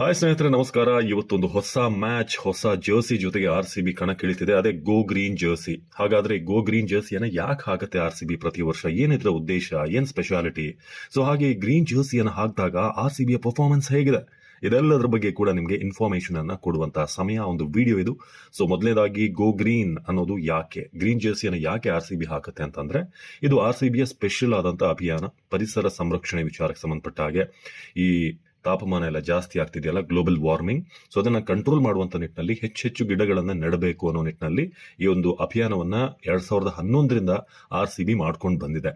Hi ಸ್ನೇಹಿತರೆ, ನಮಸ್ಕಾರ. ಇವತ್ತೊಂದು ಹೊಸ ಮ್ಯಾಚ್, ಹೊಸ ಜರ್ಸಿ ಜೊತೆಗೆ ಆರ್ ಸಿ ಬಿ ಕಣಕ್ಕಿಳಿತಿದೆ ಅದೇ ಗೋ ಗ್ರೀನ್ ಜರ್ಸಿ. ಹಾಗಾದ್ರೆ ಗೋ ಗ್ರೀನ್ ಜರ್ಸಿಯನ್ನ ಯಾಕೆ ಹಾಕುತ್ತೆ ಆರ್ ಸಿ ಬಿ ಪ್ರತಿ ವರ್ಷ? ಏನಿದ್ರ ಉದ್ದೇಶ? ಏನ್ ಸ್ಪೆಷಾಲಿಟಿ ಸೊ ಹಾಗೆ ಗ್ರೀನ್ ಜರ್ಸಿಯನ್ನು ಹಾಕಿದಾಗ ಆರ್ ಸಿ ಬಿಯ ಪರ್ಫಾರ್ಮೆನ್ಸ್ ಹೇಗಿದೆ? ಇದೆಲ್ಲದರ ಬಗ್ಗೆ ಕೂಡ ನಿಮಗೆ ಇನ್ಫಾರ್ಮೇಶನ್ ಅನ್ನ ಕೊಡುವಂತಹ ಸಮಯ, ಒಂದು ವಿಡಿಯೋ ಇದು. ಸೊ ಮೊದಲನೇದಾಗಿ ಗೋ ಗ್ರೀನ್ ಅನ್ನೋದು ಯಾಕೆ? ಗ್ರೀನ್ ಜರ್ಸಿಯನ್ನು ಯಾಕೆ ಆರ್ ಸಿ ಬಿ ಹಾಕುತ್ತೆ ಅಂತಂದ್ರೆ, ಇದು ಆರ್ ಸಿ ಬಿಯ ಸ್ಪೆಷಲ್ ಆದಂತಹ ಅಭಿಯಾನ, ಪರಿಸರ ಸಂರಕ್ಷಣೆ ವಿಚಾರಕ್ಕೆ ಸಂಬಂಧಪಟ್ಟ ಹಾಗೆ. ಈ ತಾಪಮಾನ ಎಲ್ಲ ಜಾಸ್ತಿ ಆಗ್ತಿದೆಯಲ್ಲ ಗ್ಲೋಬಲ್ ವಾರ್ಮಿಂಗ್ ಸೊ ಅದನ್ನ ಕಂಟ್ರೋಲ್ ಮಾಡುವಂತ ನಿಟ್ಟಿನಲ್ಲಿ ಹೆಚ್ಚೆಚ್ಚು ಗಿಡಗಳನ್ನ ನೆಡಬೇಕು ಅನ್ನೋ ನಿಟ್ಟಿನಲ್ಲಿ ಈ ಒಂದು ಅಭಿಯಾನವನ್ನ ಎರಡ್ ಸಾವಿರದ ಹನ್ನೊಂದರಿಂದ ಆರ್ ಸಿ ಬಿ ಮಾಡ್ಕೊಂಡು ಬಂದಿದೆ.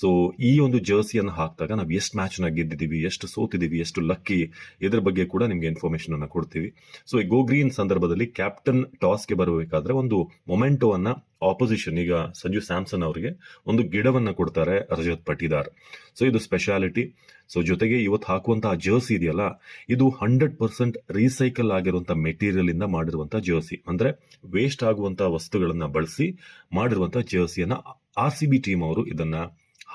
ಸೊ ಈ ಒಂದು ಜರ್ಸಿಯನ್ನು ಹಾಕಿದಾಗ ನಾವು ಎಷ್ಟು ಮ್ಯಾಚ್ನ ಗೆದ್ದಿದ್ದೀವಿ ಎಷ್ಟು ಸೋತಿದ್ದೀವಿ ಎಷ್ಟು ಲಕ್ಕಿ ಇದ್ರ ಬಗ್ಗೆ ಕೂಡ ನಿಮ್ಗೆ ಇನ್ಫಾರ್ಮೇಶನ್ ಅನ್ನ ಕೊಡ್ತೀವಿ. ಸೊ ಈ ಗೋ ಗ್ರೀನ್ ಸಂದರ್ಭದಲ್ಲಿ ಕ್ಯಾಪ್ಟನ್ ಟಾಸ್ಗೆ ಬರಬೇಕಾದ್ರೆ ಒಂದು ಮೊಮೆಂಟೋವನ್ನ ಆಪೋಸಿಷನ್ ಈಗ ಸಂಜು ಸ್ಯಾಮ್ಸನ್ ಅವರಿಗೆ ಒಂದು ಗಿಡವನ್ನ ಕೊಡ್ತಾರೆ ರಜತ್ ಪಟಿದಾರ್ ಸೊ ಇದು ಸ್ಪೆಷಾಲಿಟಿ ಸೊ ಜೊತೆಗೆ ಇವತ್ತು ಹಾಕುವಂತಹ ಜರ್ಸಿ ಇದೆಯಲ್ಲ, ಇದು ಹಂಡ್ರೆಡ್ ಪರ್ಸೆಂಟ್ ರೀಸೈಕಲ್ ಆಗಿರುವಂತಹ ಮೆಟೀರಿಯಲ್ ಇಂದ ಮಾಡಿರುವಂತಹ ಜರ್ಸಿ ಅಂದ್ರೆ ವೇಸ್ಟ್ ಆಗುವಂತಹ ವಸ್ತುಗಳನ್ನ ಬಳಸಿ ಮಾಡಿರುವಂತಹ ಜರ್ಸಿಯನ್ನ ಆರ್ ಸಿ ಬಿ ಟೀಮ್ ಅವರು ಇದನ್ನ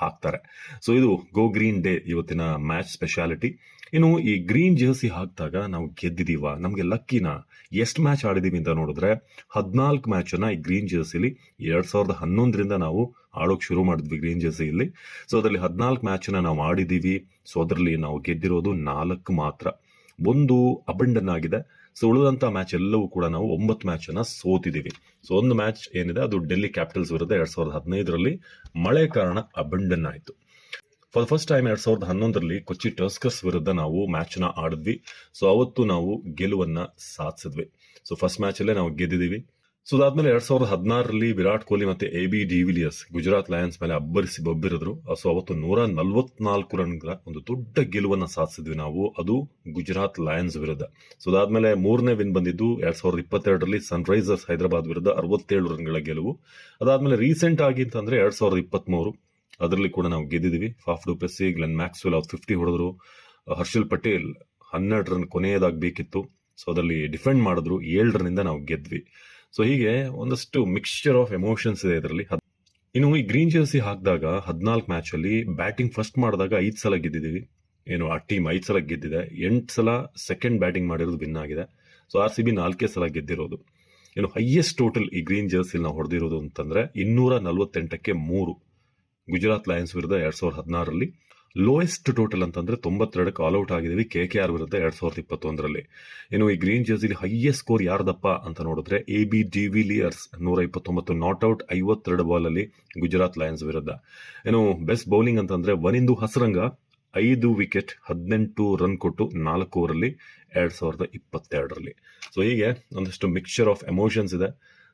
ಹಾಕ್ತಾರೆ. ಸೊ ಇದು ಗೋ ಗ್ರೀನ್ ಡೇ ಇವತ್ತಿನ ಮ್ಯಾಚ್ ಸ್ಪೆಷಾಲಿಟಿ ಇನ್ನು ಈ ಗ್ರೀನ್ ಜರ್ಸಿ ಹಾಕಿದಾಗ ನಾವು ಗೆದ್ದಿದೀವ, ನಮಗೆ ಲಕ್ಕಿನ ಎಷ್ಟು ಮ್ಯಾಚ್ ಆಡಿದೀವಿ ಅಂತ ನೋಡಿದ್ರೆ, ಹದಿನಾಲ್ಕು ಮ್ಯಾಚ್ ಅನ್ನ ಈ ಗ್ರೀನ್ ಜರ್ಸಿಲಿ ಎರಡು ಸಾವಿರದ ಹನ್ನೊಂದರಿಂದ ನಾವು ಆಡೋಕೆ ಶುರು ಮಾಡಿದ್ವಿ ಗ್ರೀನ್ ಜರ್ಸಿಯಲ್ಲಿ ಸೊ ಅದರಲ್ಲಿ ಹದಿನಾಲ್ಕು ಮ್ಯಾಚ್ ನಾವು ಆಡಿದ್ದೀವಿ ಸೊ ಅದರಲ್ಲಿ ನಾವು ಗೆದ್ದಿರೋದು ನಾಲ್ಕು ಮಾತ್ರ. ಒಂದು ಅಬಂಡನ್ ಆಗಿದೆ. ಸೊ ಉಳಿದಂತ ಮ್ಯಾಚ್ ಎಲ್ಲವೂ ಕೂಡ ನಾವು ಒಂಬತ್ತು ಮ್ಯಾಚ್ ಸೋತಿದ್ದೀವಿ ಸೊ ಒಂದು ಮ್ಯಾಚ್ ಏನಿದೆ, ಅದು ಡೆಲ್ಲಿ ಕ್ಯಾಪಿಟಲ್ಸ್ ವಿರುದ್ಧ ಎರಡ್ ಸಾವಿರದ ಹದಿನೈದರಲ್ಲಿ ಮಳೆ ಕಾರಣ ಅಬಂಡನ್ ಆಯಿತು. ಫಾರ್ ಫಸ್ಟ್ ಟೈಮ್ ಎರಡ್ ಸಾವಿರದ ಹನ್ನೊಂದರಲ್ಲಿ ಕೊಚ್ಚಿ ಟರ್ಸ್ಕರ್ಸ್ ವಿರುದ್ಧ ನಾವು ಮ್ಯಾಚ್ನ ಆಡಿದ್ವಿ. ಸೊ ಅವತ್ತು ನಾವು ಗೆಲುವನ್ನ ಸಾಧಿಸಿದ್ವಿ. ಸೊ ಫಸ್ಟ್ ಮ್ಯಾಚ್ ಅಲ್ಲೇ ನಾವು ಗೆದ್ದಿದೀವಿ. ಸೊ ಅದಾದ್ಮೇಲೆ ಎರಡ್ ಸಾವಿರದ ಹದಿನಾರರಲ್ಲಿ ವಿರಾಟ್ ಕೊಹ್ಲಿ ಮತ್ತೆ A B Villiers Gujarat Lions ಮೇಲೆ ಅಬ್ಬರಿಸಿ ಬಬ್ಬಿರಿದ್ರು. ಸೊ ಅವತ್ತು ನೂರ ನಲ್ವತ್ನಾಲ್ಕು ರನ್ಗಳ ಒಂದು ದೊಡ್ಡ ಗೆಲುವನ್ನ ಸಾಧಿಸಿದ್ವಿ ನಾವು. ಅದು ಗುಜರಾತ್ ಲಯನ್ಸ್ ವಿರುದ್ಧ. ಸೊ ಅದಾದ್ಮೇಲೆ ಮೂರನೇ ವಿನ್ ಬಂದಿದ್ದು ಎರಡ್ ಸಾವಿರದ ಇಪ್ಪತ್ತೆರಡರಲ್ಲಿ ಸನ್ರೈಸರ್ಸ್ ಹೈದರಾಬಾದ್ ವಿರುದ್ಧ ಅರವತ್ತೇಳು ರನ್ಗಳ ಗೆಲುವು. ಅದಾದ್ಮೇಲೆ ರೀಸೆಂಟ್ ಆಗಿ ಅಂತಂದ್ರೆ ಎರಡ್ ಸಾವಿರದ ಇಪ್ಪತ್ಮೂರು. ಅದರಲ್ಲಿ ಕೂಡ ನಾವು ಗೆದ್ದಿದ್ವಿ. Faf du Plessis Glenn Maxwell ಅವ್ರು ಫಿಫ್ಟಿ ಹೊಡೆದ್ರು. ಹರ್ಷಲ್ ಪಟೇಲ್ ಹನ್ನೆರಡು ರನ್ ಕೊನೆಯದಾಗಬೇಕಿತ್ತು. ಸೊ ಅದರಲ್ಲಿ ಡಿಫೆಂಡ್ ಮಾಡಿದ್ರು. ಏಳು ರನ್ನಿಂದ ನಾವು ಗೆದ್ವಿ. ಸೊ ಹೀಗೆ ಒಂದಷ್ಟು ಮಿಕ್ಸ್ಚರ್ ಆಫ್ ಎಮೋಷನ್ಸ್ ಇದೆ ಇದರಲ್ಲಿ. ಇನ್ನು ಈ ಗ್ರೀನ್ ಜರ್ಸಿ ಹಾಕಿದಾಗ ಹದಿನಾಲ್ಕು ಮ್ಯಾಚ್ ಅಲ್ಲಿ ಬ್ಯಾಟಿಂಗ್ ಫಸ್ಟ್ ಮಾಡಿದಾಗ ಐದು ಸಲ ಗೆದ್ದಿದ್ದೀವಿ. ಏನು, ಆ ಟೀಮ್ ಐದು ಸಲ ಗೆದ್ದಿದೆ. ಎಂಟು ಸಲ ಸೆಕೆಂಡ್ ಬ್ಯಾಟಿಂಗ್ ಮಾಡಿರೋದು ವಿನ್ ಆಗಿದೆ. ಸೊ ಆರ್ ಸಿ ಬಿ ನಾಲ್ಕೇ ಸಲ ಗೆದ್ದಿರೋದು. ಏನು ಹೈಯೆಸ್ಟ್ ಟೋಟಲ್ ಈ ಗ್ರೀನ್ ಜರ್ಸಿ ನಾವು ಹೊಡೆದಿರೋದು ಅಂತಂದ್ರೆ ಇನ್ನೂರ ನಲ್ವತ್ತೆಂಟಕ್ಕೆ ಮೂರು. ಗುಜರಾತ್ ಲಯನ್ಸ್ ವಿರುದ್ಧ ಎರಡ್ ಸಾವಿರದ ಹದಿನಾರರಲ್ಲಿ ಲೋಯೆಸ್ಟ್ ಟೋಟಲ್ ಅಂತಂದ್ರೆ ತೊಂಬತ್ತೆರಡಕ್ಕೆ ಆಲ್ಔಟ್ ಆಗಿದ್ದೀವಿ. ಕೆ ಕೆ ಆರ್ ವಿರುದ್ಧ ಎರಡ್ ಸಾವಿರದ ಇಪ್ಪತ್ತೊಂದರಲ್ಲಿ. ಏನು ಈ ಗ್ರೀನ್ ಜರ್ಸಿಲಿ ಹೈಯೆಸ್ಟ್ ಸ್ಕೋರ್ ಯಾರ್ದಪ್ಪ ಅಂತ ನೋಡಿದ್ರೆ ಎ ಬಿ ವಿಲಿಯರ್ಸ್ ನೂರ ಇಪ್ಪತ್ತೊಂಬತ್ತು ನಾಟ್ ಔಟ್ ಐವತ್ತೆರಡು ಬಾಲ್ ಅಲ್ಲಿ ಗುಜರಾತ್ ಲಯನ್ಸ್ ವಿರುದ್ಧ. ಏನು ಬೆಸ್ಟ್ ಬೌಲಿಂಗ್ ಅಂತಂದ್ರೆ ವನಿಂದು ಹಸರಂಗ ಐದು ವಿಕೆಟ್ ಹದಿನೆಂಟು ರನ್ ಕೊಟ್ಟು ನಾಲ್ಕು ಓವರಲ್ಲಿ ಎರಡ್ ಸಾವಿರದ ಇಪ್ಪತ್ತೆರಡರಲ್ಲಿ. ಸೊ ಹೀಗೆ ಒಂದಷ್ಟು ಮಿಕ್ಸ್ಚರ್ ಆಫ್ ಎಮೋಷನ್ಸ್ ಇದೆ.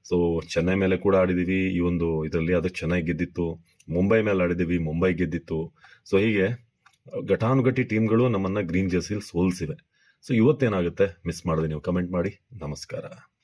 ಸೊ ಚೆನ್ನೈ ಮೇಲೆ ಕೂಡ ಆಡಿದೀವಿ ಈ ಒಂದು ಇದರಲ್ಲಿ ಅದು ಚೆನ್ನಾಗಿ ಗೆದ್ದಿತ್ತು. ಮುಂಬೈ ಮೇಲೆ ಆಡಿದ್ದೀವಿ, ಮುಂಬೈ ಗೆದ್ದಿತ್ತು. ಸೊ ಹೀಗೆ ಘಟಾನುಘಟಿ ಟೀಮ್ಗಳು ನಮ್ಮನ್ನ ಗ್ರೀನ್ ಜರ್ಸಿಲ್ ಸೋಲ್ಸಿವೆ. ಸೊ ಇವತ್ತೇನಾಗುತ್ತೆ? ಮಿಸ್ ಮಾಡಿದೆ ನೀವು ಕಮೆಂಟ್ ಮಾಡಿ. ನಮಸ್ಕಾರ.